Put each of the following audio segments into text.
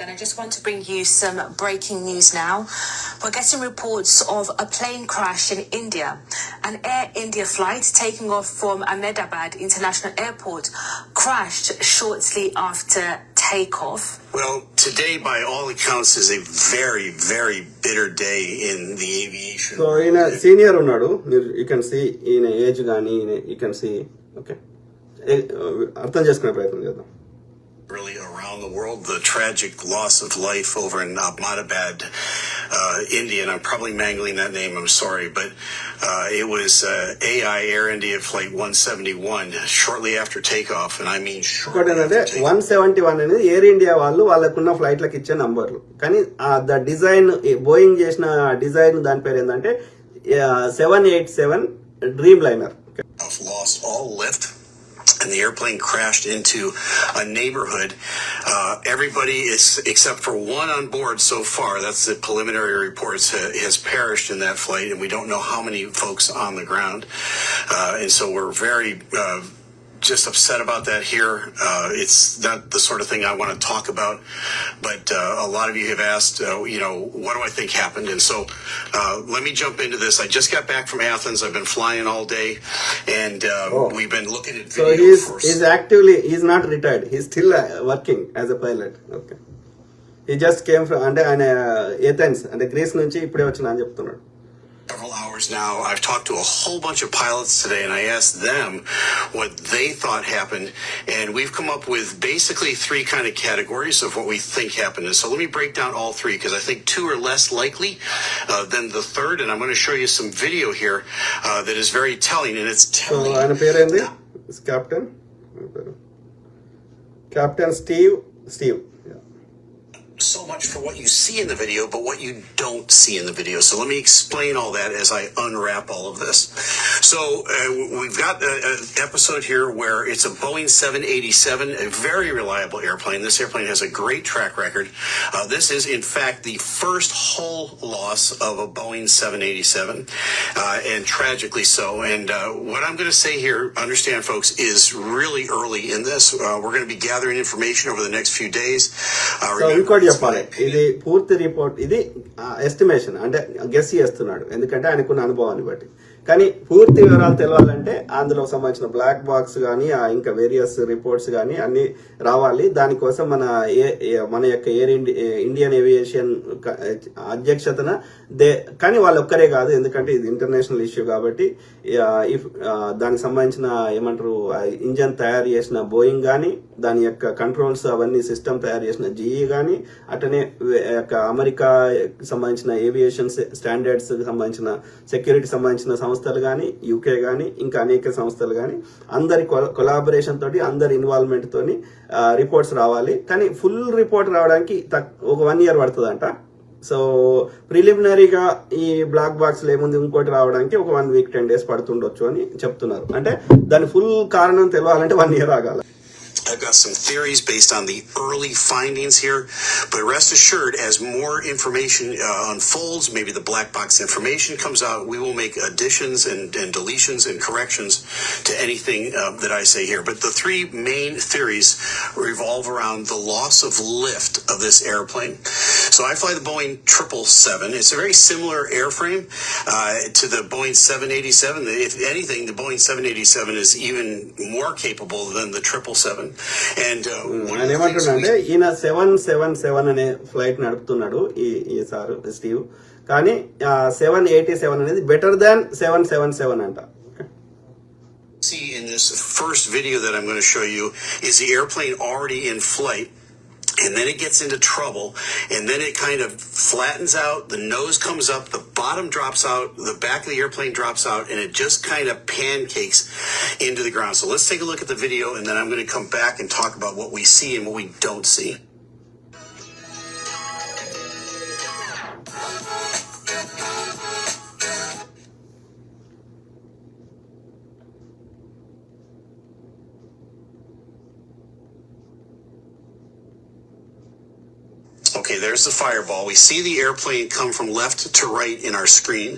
and I just want to bring you some breaking news now. We're getting reports of a plane crash in India. An Air India flight taking off from Ahmedabad International Airport crashed shortly after takeoff. Well, today, by all accounts, is a very, very bitter day in the aviation. So ఈయన senior ఉన్నాడు మీరు you can see ఈయన age కానీ you can see okay అర్థం చేసుకునే ప్రయత్నం చేద్దాం really around the world. The tragic loss of life over in Ahmedabad, uh, India, and I'm probably mangling that name. I'm sorry, but uh, it was uh, AI Air India Flight 171 shortly after takeoff, and I mean ఇంకోటి shortly ఏంటంటే after takeoff. One seventy one అనేది air India వాళ్ళు వాళ్ళకున్న ఫ్లైట్లకు ఇచ్చే నంబర్లు కానీ the design Boeing చేసిన design దాని పేరు ఏంటంటే seven eight seven dream liner lost all lift and the airplane crashed into a neighborhood. Uh, everybody is, except for one on board so far, that's the preliminary reports, uh, has perished in that flight, and we don't know how many folks on the ground. Uh, and so we're very uh, just upset about that here. Uh, it's not the sort of thing I want to talk about, but uh, a lot of you have asked, uh, you know, what do I think happened? And so uh, let me jump into this. I just got back from Athens. I've been flying all day, and uh, Oh. we've been looking at so video he's for is actively is not retired he still working as a pilot okay ఈ just came from అంటే ఆయన Athens అంటే grace నుంచి ఇప్పుడే వచ్చిన అని చెప్తున్నాడు several hours now. I've talked to a whole bunch of pilots today and I asked them what they thought happened. And we've come up with basically three kind of categories of what we think happened. And so let me break down all three because I think two are less likely uh, than the third. And I'm going to show you some video here uh, that is very telling. And it's telling. So, Captain. Captain Steve. Steve so much for what you see in the video, but what you don't see in the video. So let me explain all that as I unwrap all of this. So uh, we've got an episode here where it's a Boeing 787, a very reliable airplane. This airplane has a great track record. Uh, this is, in fact, the first hull loss of a Boeing 787, uh, and tragically so. And uh, what I'm going to say here, understand, folks, is really early in this. Uh, we're going to be gathering information over the next few days. Uh, so, remember- చెప్పాలి. ఇది పూర్తి report ఇది estimation అంటే guess చేస్తున్నాడు. ఎందుకంటే ఆయనకున్న అనుభవాన్ని బట్టి. కానీ పూర్తి వివరాలు తెలవాలంటే అందులో సంబంధించిన బ్లాక్ బాక్స్ కానీ ఇంకా వేరియస్ రిపోర్ట్స్ కానీ అన్ని రావాలి. దానికోసం మన ఏ మన యొక్క ఎయిర్ ఇండియన్ ఏవియేషన్ అధ్యక్షతన దే కానీ వాళ్ళు ఒక్కరే కాదు ఎందుకంటే ఇది ఇంటర్నేషనల్ ఇష్యూ కాబట్టి ఇఫ్ దానికి సంబంధించిన ఏమంటారు ఇంజన్ తయారు చేసిన బోయింగ్ కానీ దాని యొక్క కంట్రోల్స్ అవన్నీ సిస్టమ్ తయారు చేసిన జీఈ కానీ అటనే యొక్క అమెరికా సంబంధించిన ఏవియేషన్ స్టాండర్డ్స్ సంబంధించిన సెక్యూరిటీ సంబంధించిన సంస్థలు కానీ యూకే కానీ ఇంకా అనేక సంస్థలు కానీ అందరి కొలాబరేషన్ తోటి అందరి ఇన్వాల్వ్మెంట్ తోని రిపోర్ట్స్ రావాలి. కానీ ఫుల్ రిపోర్ట్ రావడానికి తక్- ఒక వన్ ఇయర్ పడుతుందంట. సో ప్రిలిమినరీగా ఈ బ్లాక్ బాక్స్ ఏముంది? ఇంకోటి రావడానికి ఒక వన్ వీక్ టెన్ డేస్ పడుతుండొచ్చు అని చెప్తున్నారు. అంటే దాని ఫుల్ కారణం తెలియాలంటే వన్ ఇయర్ ఆగాలి. I've got some theories based on the early findings here, but rest assured, as more information uh, unfolds, maybe the black box information comes out, we will make additions and, and deletions and corrections to anything uh, that I say here. But the three main theories revolve around the loss of lift of this airplane. So I fly the Boeing 777. It's a very similar airframe uh, to the Boeing 787. If anything, the Boeing 787 is even more capable than the 777. And uh, one ఆయన of the things ఏమంటున్నాడంటే we- ఈయన seven seven seven అనే flight నడుపుతున్నాడు ఈ ఈ sir Steve కానీ seven eighty seven అనేది better than seven seven seven అంట see in this first video that I'm going to show you is the airplane already in flight. And then it gets into trouble, and then it kind of flattens out. The nose comes up, the bottom drops out, the back of the airplane drops out, and it just kind of pancakes into the ground. So let's take a look at the video, and then I'm going to come back and talk about what we see and what we don't see. The fireball. We see the airplane come from left to right in our screen.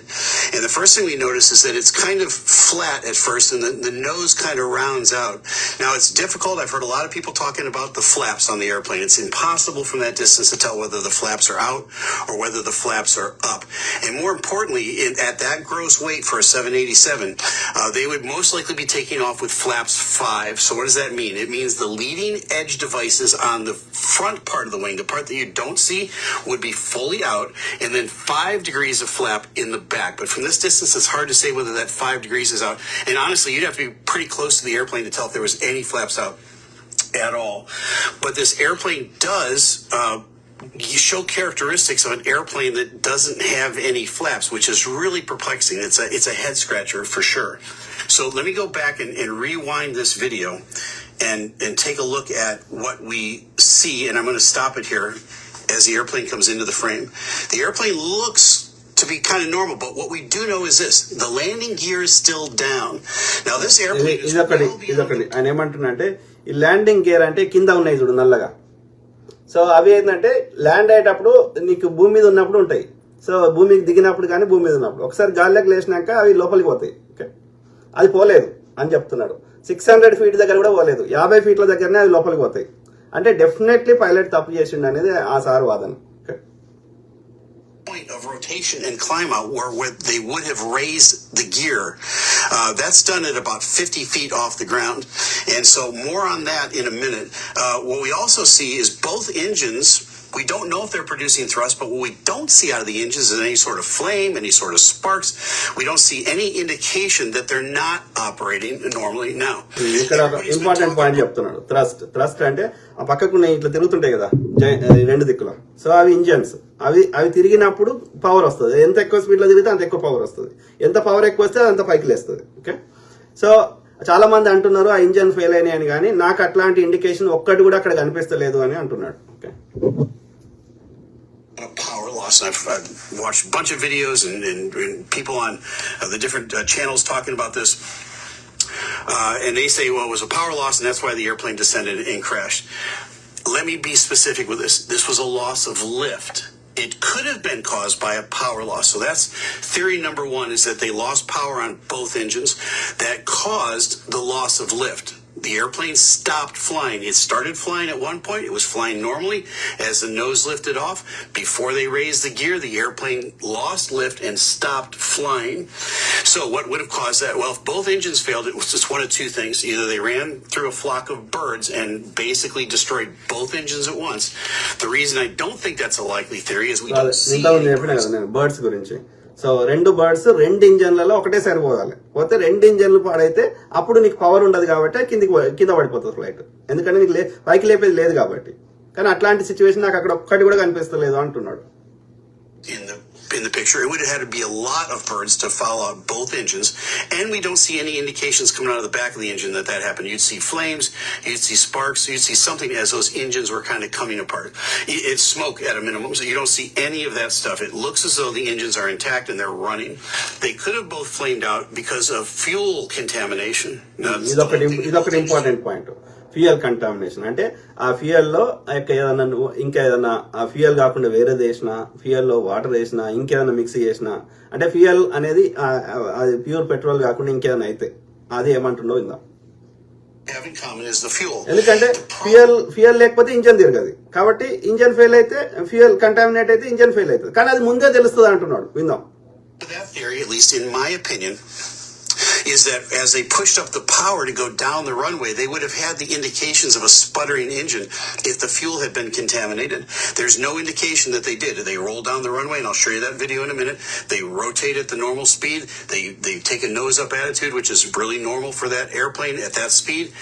And the first thing we notice is that it's kind of flat at first and the, the nose kind of rounds out. Now, it's difficult. I've heard a lot of people talking about the flaps on the airplane. It's impossible from that distance to tell whether the flaps are out or whether the flaps are up. And more importantly, in, at that gross weight for a 787, uh, they would most likely be taking off with flaps 5. So, what does that mean? It means the leading edge devices on the front part of the wing, the part that you don't see, would be fully out, and then 5 degrees of flap in the back. But from this distance, it's hard to say whether that 5 degrees is out. And honestly, you'd have to be pretty close to the airplane to tell if there was any flaps out at all. But this airplane does. Uh, you show characteristics of an airplane that doesn't have any flaps, which is really perplexing. It's a it's a head scratcher for sure. So let me go back and, and rewind this video and and take a look at what we see. And I'm going to stop it here as the airplane comes into the frame. The airplane looks to be kind of normal, but what we do know is this: the landing gear is still down. Now this airplane is ఇదొకటి well beyond ఇదొకటి ఆయన ఏమంటున్నంటే ఈ landing gear అంటే కింద ఉన్నాయి చూడు నల్లగా. So అవి ఏంటంటే ల్యాండ్ అయ్యేటప్పుడు నీకు భూమి మీద ఉన్నప్పుడు ఉంటాయి. సో భూమికి దిగినప్పుడు కానీ భూమి మీద ఉన్నప్పుడు. ఒకసారి గాల్లోకి లేచినాక అవి లోపలికి పోతాయి. ఓకే అది పోలేదు అని చెప్తున్నాడు. సిక్స్ హండ్రెడ్ ఫీట్ దగ్గర కూడా పోలేదు. యాభై ఫీట్ల దగ్గరనే అవి లోపలికి పోతాయి. అంటే డెఫినెట్లీ పైలట్ తప్పు చేసిండు అనేది ఆ సార్ వాదన okay point of rotation and climb out where, where they would have raised the gear. Uh, that's done at about 50 feet off the ground. And so more on that in a minute. Uh, what we also see is both engines. We don't know if they're producing thrust, but what we don't see out of the engines is any sort of flame, any sort of sparks. We don't see any indication that they're not operating normally now. ఇక్కడ Everybody's been important point చెప్తున్నాడు. Thrust thrust అంటే ఆ పక్కకున్న ఇట్లా తిరుగుతుంటాయి కదా రెండు దిక్కులో. So అవి engines అవి అవి తిరిగినప్పుడు పవర్ వస్తుంది. ఎంత ఎక్కువ స్పీడ్లో తిరిగితే అంత ఎక్కువ పవర్ వస్తుంది. ఎంత పవర్ ఎక్కువ వస్తే అంత పైకి లేస్తుంది. ఓకే సో చాలా మంది అంటున్నారు ఆ ఇంజన్ ఫెయిల్ అయినాయి అని కానీ నాకు అట్లాంటి ఇండికేషన్ ఒక్కటి కూడా అక్కడ కనిపిస్తలేదు అని అంటున్నాడు. Okay power loss. I've, I've watched a bunch of videos and, and, and people on uh, the different uh, channels talking about this. Uh, and they say, well, it was a power loss, and that's why the airplane descended and crashed. Let me be specific with this. This was a loss of lift. It could have been caused by a power loss. So that's theory number one is that they lost power on both engines. That caused the loss of lift. The airplane stopped flying. It started flying at one point. It was flying normally. As the nose lifted off, before they raised the gear, the airplane lost lift and stopped flying. So what would have caused that? Well, if both engines failed, it was just one of two things. Either they ran through a flock of birds and basically destroyed both engines at once. The reason I don't think that's a likely theory is we don't see... Birds so రెండు birds రెండు ఇంజన్లలో ఒకటే సరిపోవాలి పోతే రెండు ఇంజన్లు పాడైతే అప్పుడు నీకు power ఉండదు కాబట్టి కిందికి కింద పడిపోతుంది ఫ్లైట్ ఎందుకంటే నీకు లే పైకి లేపేది లేదు కాబట్టి. కానీ అట్లాంటి సిచ్యువేషన్ నాకు అక్కడ ఒక్కటి కూడా కనిపిస్తలేదు అంటున్నాడు. in the picture. It would have had to be a lot of birds to foul out both engines, and we don't see any indications coming out of the back of the engine that that happened. You'd see flames, you'd see sparks, you'd see something as those engines were kind of coming apart. It's smoke at a minimum, so you don't see any of that stuff. It looks as though the engines are intact and they're running. They could have both flamed out because of fuel contamination. That's, it's pretty important point. Fuel contamination అంటే ఆ ఫ్యూయల్లో యొక్క ఏదైనా నువ్వు ఇంకా ఏదైనా ఆ fuel కాకుండా వేరే వేసినా ఫ్యూయల్లో వాటర్ వేసినా ఇంకేదైనా మిక్స్ చేసినా అంటే ఫ్యూయల్ అనేది అది ప్యూర్ పెట్రోల్ కాకుండా ఇంకేదైనా అయితే అది ఏమంటుండో ఇందా. ఎందుకంటే ఫ్యూయల్ ఫ్యూయల్ లేకపోతే ఇంజన్ తిరగదు. కాబట్టి ఇంజన్ ఫెయిల్ అయితే ఫ్యూయల్ కంటామినేట్ అయితే ఇంజన్ ఫెయిల్ అవుతుంది. కానీ అది ముందే తెలుస్తుంది అంటున్నాడు. విందాం. Is that as they pushed up the power to go down the runway, they would have had the indications of a sputtering engine if the fuel had been contaminated. There's no indication that they did. They rolled down the runway, and I'll show you that video in a minute. They rotate at the normal speed. They they take a nose up attitude, which is really normal for that airplane at that speed.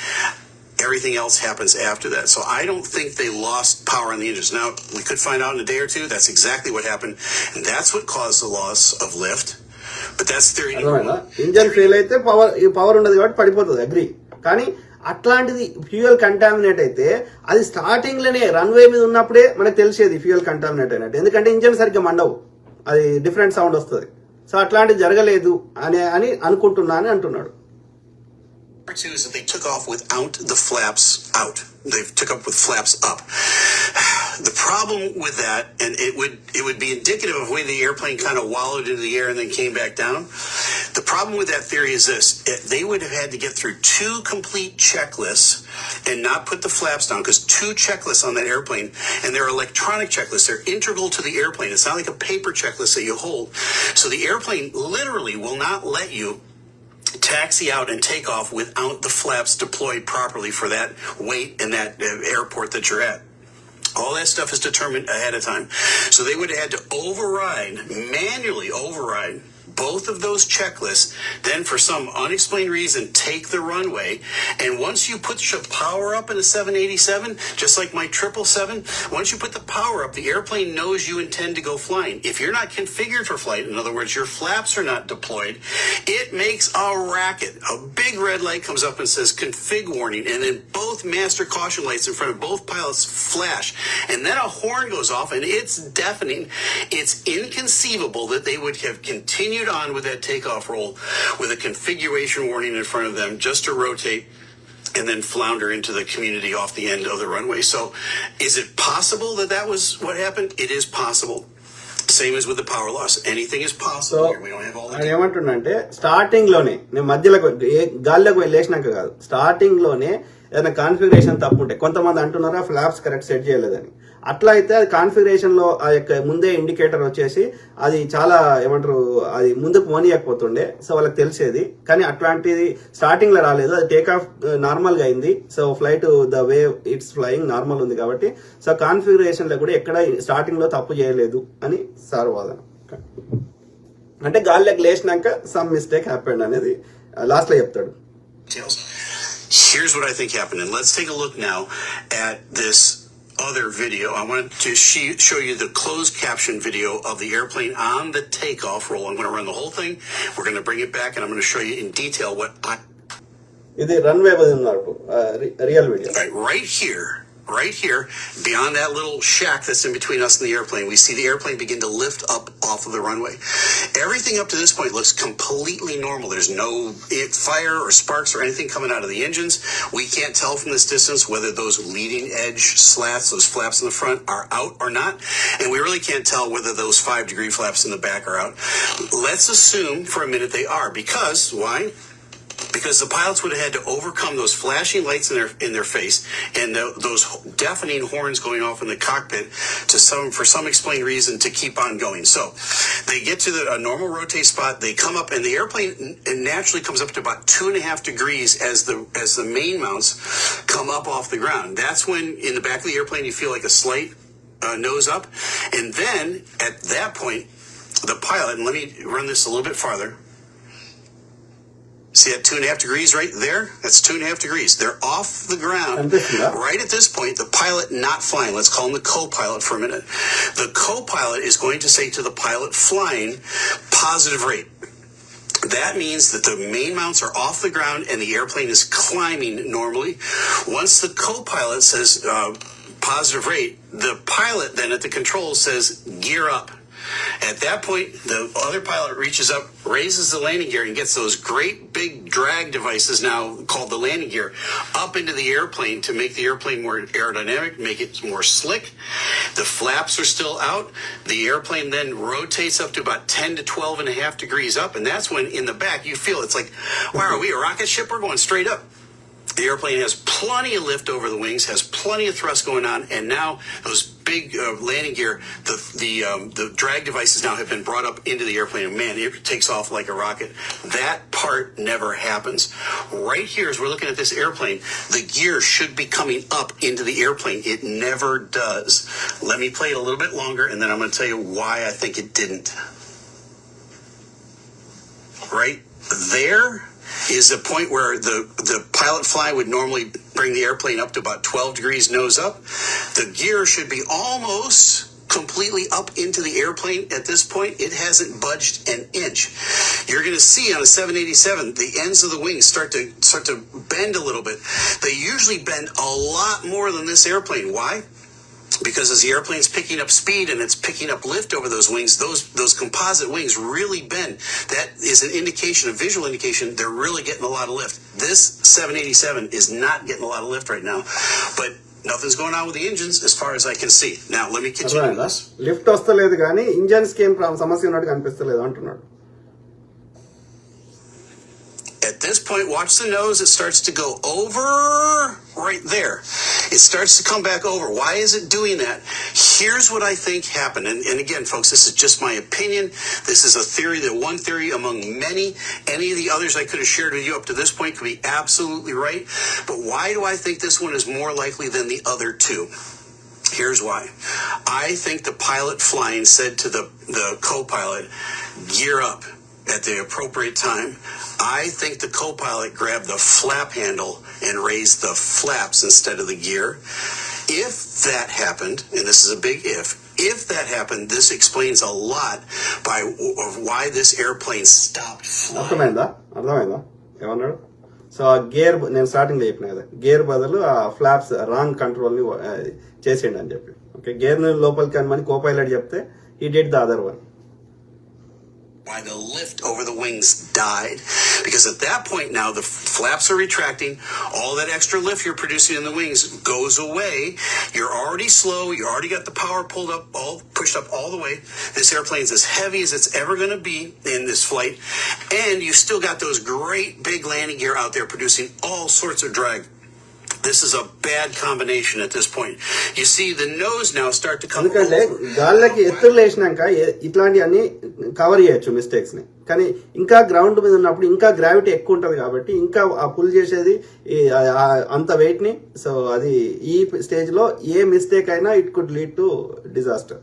Everything else happens after that. So I don't think they lost power on the engines. Now, we could find out in a day or two. That's exactly what happened. And that's what caused the loss of lift. అర్థమైందా. Engine fail అయితే power power ఉండదు కాబట్టి పడిపోతుంది agri కానీ అట్లాంటిది fuel contaminate అయితే అది స్టార్టింగ్లోనే రన్వే మీద ఉన్నప్పుడే మనకు తెలిసేది ఫ్యూయల్ కంటామినేట్ అయినట్టు ఎందుకంటే ఇంజన్ సరిగ్గా మండవు అది డిఫరెంట్ సౌండ్ వస్తుంది సో అట్లాంటిది జరగలేదు అని అని అనుకుంటున్నా అని అంటున్నాడు Number two is that they took off without the flaps out. They took with flaps up. The problem with that, and it would it would be indicative of way the airplane kind of wallowed into the air and then came back down. The problem with that theory is this: they would have had to get through two complete checklists and not put the flaps down because two checklists on that airplane, and they're electronic checklists. They're integral to the airplane. It's not like a paper checklist that you hold. So the airplane literally will not let you taxi out and take off without the flaps deployed properly for that weight and that uh, airport that you're at. All that stuff is determined ahead of time. So they would have had to override, manually override both of those checklists, then for some unexplained reason take the runway. And once you put your power up in a 787, just like my 777, once you put the power up, the airplane knows you intend to go flying. If you're not configured for flight, in other words, your flaps are not deployed, it makes a racket. A big red light comes up and says config warning, and then both master caution lights in front of both pilots flash. And then a horn goes off and it's deafening. It's inconceivable that they would have continued on with that takeoff roll with a configuration warning in front of them just to rotate and then flounder into the community off the end of the runway. So, is it possible that that was what happened? It is possible. Same as with the power loss. Anything is possible. So here. We don't have all the ఆయన ఏమంటుండంటే starting లోనే నేను మధ్యలోకి ఏ- గాల్లోకి వెళ్ళేసినాక కాదు starting లోనే ఏదైనా configuration తప్పు ఉంటే కొంతమంది అంటున్నారా ఫ్లాప్స్ కరెక్ట్ సెట్ చేయలేదని అట్లా అయితే అది కాన్ఫిగరేషన్లో ఆ యొక్క ముందే ఇండికేటర్ వచ్చేసి అది చాలా ఏమంటారు అది ముందుకు పోనీయకపోతుండే సో వాళ్ళకి తెలిసేది. కానీ అట్లాంటిది స్టార్టింగ్లో రాలేదు. అది టేక్ ఆఫ్ నార్మల్గా అయింది. So flight the way it's flying normal ఉంది కాబట్టి. సో కాన్ఫిగరేషన్లో కూడా ఎక్కడ స్టార్టింగ్లో తప్పు చేయలేదు అని సార్ వాదన. అంటే గాలిలోకి లేచినాక సమ్ మిస్టేక్ హ్యాపెండ్ అనేది uh, లాస్ట్లో చెప్తాడు. Here's what I think happened, and let's take a look now at this other video. I wanted to she- show you the closed caption video of the airplane on the takeoff roll. I'm going to run the whole thing. We're going to bring it back, and I'm going to show you in detail what I. ఇది runway ఉన్నారు real video Right, right here, right here, beyond that little shack that's in between us and the airplane, we see the airplane begin to lift up off of the runway. Everything up to this point looks completely normal. There's no fire or sparks or anything coming out of the engines. We can't tell from this distance whether those leading edge slats, those flaps in the front, are out or not. And we really can't tell whether those five degree flaps in the back are out. Let's assume for a minute they are because why? Because the pilots would have had to overcome those flashing lights in their in their face and the, those deafening horns going off in the cockpit to some for some explained reason to keep on going. So they get to the a normal rotate spot. They come up and the airplane naturally comes up to about two and a half degrees as the as the main mounts come up off the ground. That's when in the back of the airplane you feel like a slight uh, nose up, and then at that point the pilot and let me run this a little bit farther. See that two and a half degrees right there? That's two and a half degrees. They're off the ground. Right at this point, the pilot not flying. Let's call him the co-pilot for a minute. The co-pilot is going to say to the pilot flying, positive rate. That means that the main mounts are off the ground and the airplane is climbing normally. Once the co-pilot says uh, positive rate, the pilot then at the control says gear up. At that point, the other pilot reaches up, raises the landing gear, and gets those great big drag devices now called the landing gear up into the airplane to make the airplane more aerodynamic, make it more slick. The flaps are still out. The airplane then rotates up to about 10 to 12 and a half degrees up, and that's when in the back you feel it's like, wow, are we a rocket ship? We're going straight up. The airplane has plenty of lift over the wings, has plenty of thrust going on, and now those big uh, landing gear, the the um, the drag devices now have been brought up into the airplane. And man, it takes off like a rocket. That part never happens. Right here, as we're looking at this airplane, the gear should be coming up into the airplane. It never does. Let me play it a little bit longer, and then I'm going to tell you why I think it didn't. Right there is the point where the, the pilot fly would normally bring the airplane up to about 12 degrees nose up. The gear should be almost completely up into the airplane at this point. It hasn't budged an inch. You're going to see on a 787 the ends of the wings start to start to bend a little bit. They usually bend a lot more than this airplane. Why? because as the airplane's picking up speed and it's picking up lift over those wings, those those composite wings really bend. That is an indication, a visual indication, they're really getting a lot of lift. This 787 is not getting a lot of lift right now, but Nothing's going on with the engines as far as I can see. Now, let me continue అర్థమైందా this. Lift వస్తలేదు కానీ engines కి ఏం ప్రా- సమస్య ఉన్నట్టు కనిపిస్తలేదు అంటున్నాడు at this point, watch the nose. It starts to go over right there. It starts to come back over. Why is it doing that? Here's what I think happened. And, and again, folks, this is just my opinion. This is a theory that one theory among many. Any of the others I could have shared with you up to this point could be absolutely right. But why do I think this one is more likely than the other two? Here's why. I think the pilot flying said to the, the co-pilot, gear up at the appropriate time. I think the co-pilot grabbed the flap handle and raised the flaps instead of the gear. If that happened, and this is a big if, if that happened, this explains a lot by of why this airplane stopped flying. అర్థమైందా అర్థమైందా ఏమన్నాడు so ఆ gear నేను starting లో చెప్పిన కదా gear బదులు ఆ ఫ్లాప్స్ రాంగ్ కంట్రోల్ ని ఆ, చేసిండు అని చెప్పి ఓకే గేర్ ని లోపలికి అనమని కో పైలట్ చెప్తే ఈ did the other one why the lift over the wings died. Because at that point now, the flaps are retracting. All that extra lift you're producing in the wings goes away. You're already slow. You already got the power pulled up, all pushed up all the way. This airplane's as heavy as it's ever going to be in this flight. And you still got those great big landing gear out there producing all sorts of drag. This is a bad combination at this point. You see the nose now start to come ఎందుకంటే ఎత్తులు ఎ- ఇట్లాంటివన్నీ cover చేయొచ్చు మిస్టేక్స్ని. కానీ ఇంకా ground మీద ఉన్నప్పుడు ఇంకా gravity ఎక్కువ ఉంటది కాబట్టి ఇంకా ఆ పుల్ చేసేది అంత వెయిట్ని. సో అది ఈ స్టేజ్లో ఏ మిస్టేక్ అయినా it could lead to disaster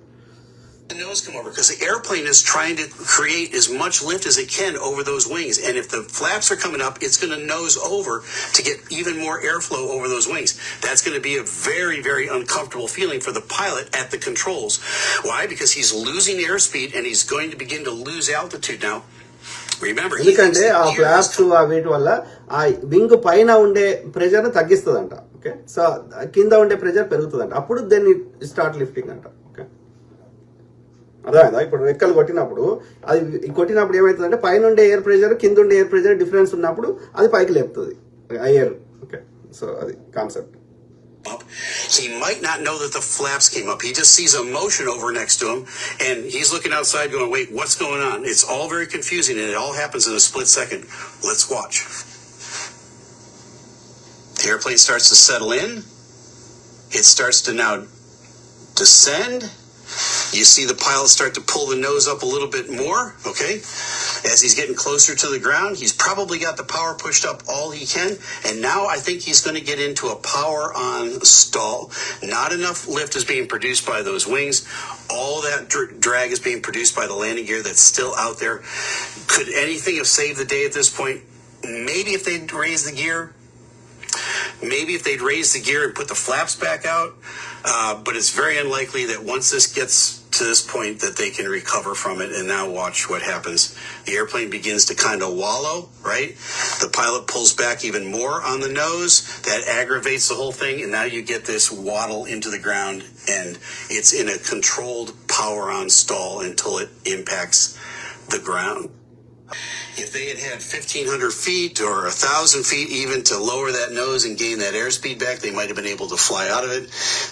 the nose come over because the airplane is trying to create as much lift as it can over those wings. And if the flaps are coming up, it's going to nose over to get even more airflow over those wings. That's going to be a very, very uncomfortable feeling for the pilot at the controls. Why? Because he's losing airspeed and he's going to begin to lose altitude now. Remember, he thinks ఎందుకంటే the ఆ gear is flops ఆ వీటి వల్ల ఆ wing పైన ఉండే pressure తగ్గిస్తుందంట okay so కింద ఉండే ప్రెషర్ పెరుగుతుందంట అప్పుడు దెన్ స్టార్ట్ లిఫ్టింగ్ అంట ఓకే అర్థమైందా ఇప్పుడు రెక్కలు కొట్టినప్పుడు అది కొట్టినప్పుడు ఏమవుతుందంటే పైన ఉండే ఎయిర్ ప్రెషర్ కింద ఉండే ఎయిర్ ప్రెషర్ డిఫరెన్స్ ఉన్నప్పుడు అది పైకి లేపుతుంది ఆ ఎయిర్ ఓకే సో అది concept up. He might not know that the flaps came up. He just sees a motion over next to him, and he's looking outside going, wait, what's going on? It's all very confusing, and it all happens in a split second. Let's watch. The airplane starts to settle in. It starts to now descend. You see the pilot start to pull the nose up a little bit more, okay? As he's getting closer to the ground, he's probably got the power pushed up all he can. And now I think he's going to get into a power on stall. Not enough lift is being produced by those wings. All that dr- drag is being produced by the landing gear that's still out there. Could anything have saved the day at this point? Maybe if they'd raised the gear, maybe if they'd raised the gear and put the flaps back out. Uh, but it's very unlikely that once this gets to this point that they can recover from it. And now watch what happens. The airplane begins to kind of wallow, right? The pilot pulls back even more on the nose. That aggravates the whole thing. And now you get this waddle into the ground and it's in a controlled power on stall until it impacts the ground. If they had had 1,500 feet or 1,000 feet even to lower that nose and gain that airspeed back, they might have been able to fly out of it.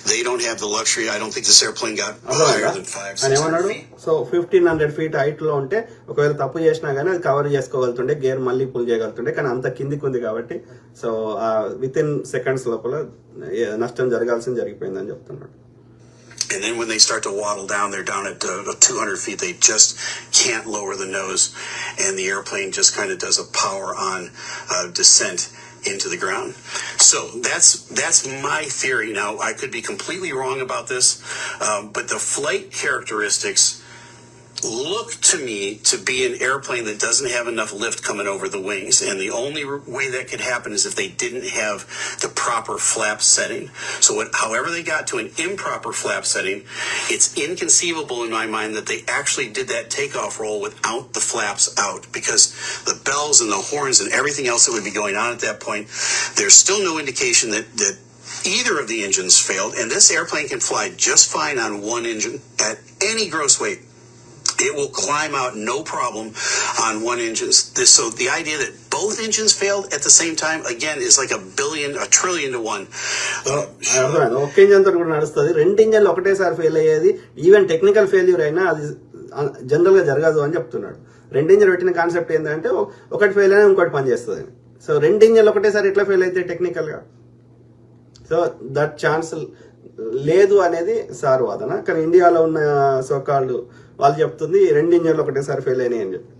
They don't have the luxury. I don't think this airplane got higher than five, ఆయన 600 ఏమన్నాడు feet. So fifteen hundred feet హైట్లో ఉంటే ఒకవేళ తప్పు చేసినా గానీ అది cover చేసుకోగలుగుతుండే గేర్ మళ్ళీ పుల్ చేయగలుగుతుండే కానీ అంత కిందికి ఉంది కాబట్టి సో విత్ ఇన్ సెకండ్స్ లోపల నష్టం జరగాల్సింది జరిగిపోయిందని చెప్తున్నాడు And then when they start to waddle down, they're down at uh, 200 feet. They just can't lower the nose, and the airplane just kind of does a power on uh, descent into the ground. So that's that's my theory. Now I could be completely wrong about this, um, but the flight characteristics look to me to be an airplane that doesn't have enough lift coming over the wings. And the only way that could happen is if they didn't have the proper flap setting. So what, however they got to an improper flap setting, it's inconceivable in my mind that they actually did that takeoff roll without the flaps out because the bells and the horns and everything else that would be going on at that point, there's still no indication that, that either of the engines failed. And this airplane can fly just fine on one engine at any gross weight. It will climb out no problem on one engine. This, so the idea that both engines failed at the same time again is like a billion, a trillion to one. Uh, అర్థమైంది. ఒక్క engine తోటి కూడా నడుస్తుంది. రెండు ఇంజన్లు ఒకటేసారి fail అయ్యేది. Even technical failure అయినా అది జనరల్గా జరగదు అని చెప్తున్నాడు. రెండు ఇంజన్ పెట్టిన కాన్సెప్ట్ ఏంటంటే ఒకటి ఫెయిల్ అయినా ఇంకోటి పని చేస్తుంది. సో రెండు ఇంజన్లు ఒకటేసారి ఎట్లా ఫెయిల్ అయితే టెక్నికల్గా? సో దట్ ఛాన్స్ లేదు అనేది సార్ వాదన కానీ ఇండియాలో ఉన్న సోకాళ్ళు వాళ్ళు చెప్తుంది రెండు ఇంజన్లు ఒకటేసారి ఫెయిల్ అయినాయి అని చెప్పి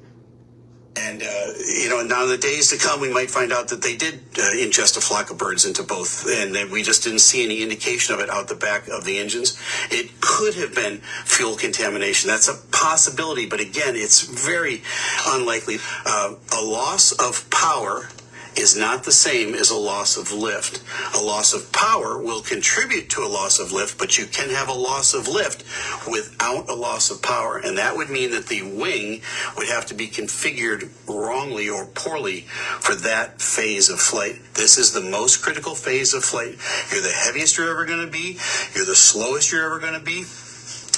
And, uh, you know, now in the days to come, we might find out that they did uh, ingest a flock of birds into both, and that we just didn't see any indication of it out the back of the engines. It could have been fuel contamination. That's a possibility, but again, it's very unlikely. Uh, a loss of power is not the same as a loss of lift. A loss of power will contribute to a loss of lift, but you can have a loss of lift without a loss of power. And that would mean that the wing would have to be configured wrongly or poorly for that phase of flight. This is the most critical phase of flight. You're the heaviest you're ever going to be. You're the slowest you're ever going to be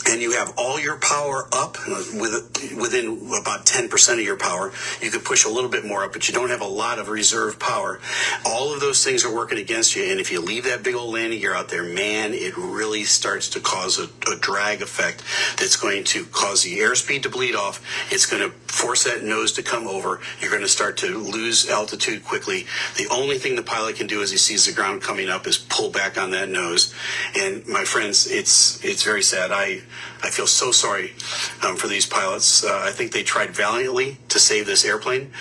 and you have all your power up with within about 10% of your power. You could push a little bit more up, but you don't have a lot of reserve power. All of those things are working against you. And if you leave that big old landing gear out there, man, it really starts to cause a, a drag effect that's going to cause the airspeed to bleed off. It's going to force that nose to come over. You're going to start to lose altitude quickly. The only thing the pilot can do as he sees the ground coming up is pull back on that nose. And my friends, it's it's very sad. I I feel so sorry um, for these pilots. Uh, I think they tried valiantly to save this airplane,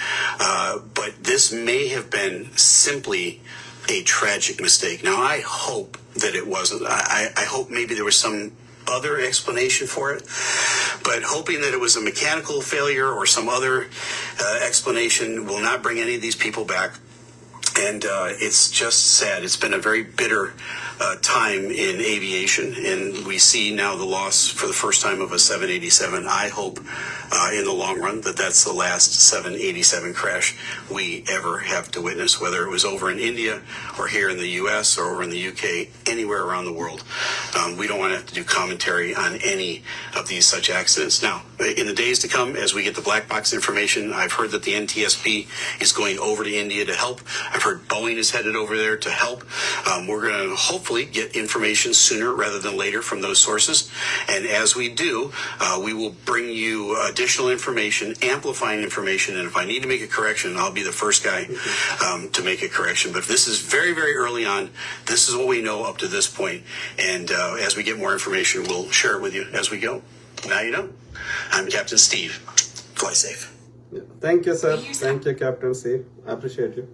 uh, but this may have been simply a tragic mistake. Now I hope that it wasn't. I, I- hope maybe there was some other explanation for it, but hoping that it was a mechanical failure or some other uh, explanation will not bring any of these people back and uh, it's just sad. It's been a very bitter uh, time in aviation, and we see now the loss for the first time of a 787. I hope uh, in the long run that that's the last 787 crash we ever have to witness, whether it was over in India or here in the U.S. or over in the U.K., anywhere around the world. Um, we don't want to have to do commentary on any of these such accidents. Now, in the days to come, as we get the black box information, I've heard that the NTSB is going over to India to help. I've heard Boeing is headed over there to help. Um, we're going to hopefully hopefully get information sooner rather than later from those sources. And as we do, uh, we will bring you additional information, amplifying information. And if I need to make a correction, I'll be the first guy um, to make a correction. But this is very, very early on. This is what we know up to this point. And uh, as we get more information, we'll share it with you as we go. Now you know. I'm Captain Steve. Fly safe. Thank you, sir. Thank you, Captain Steve. I appreciate you.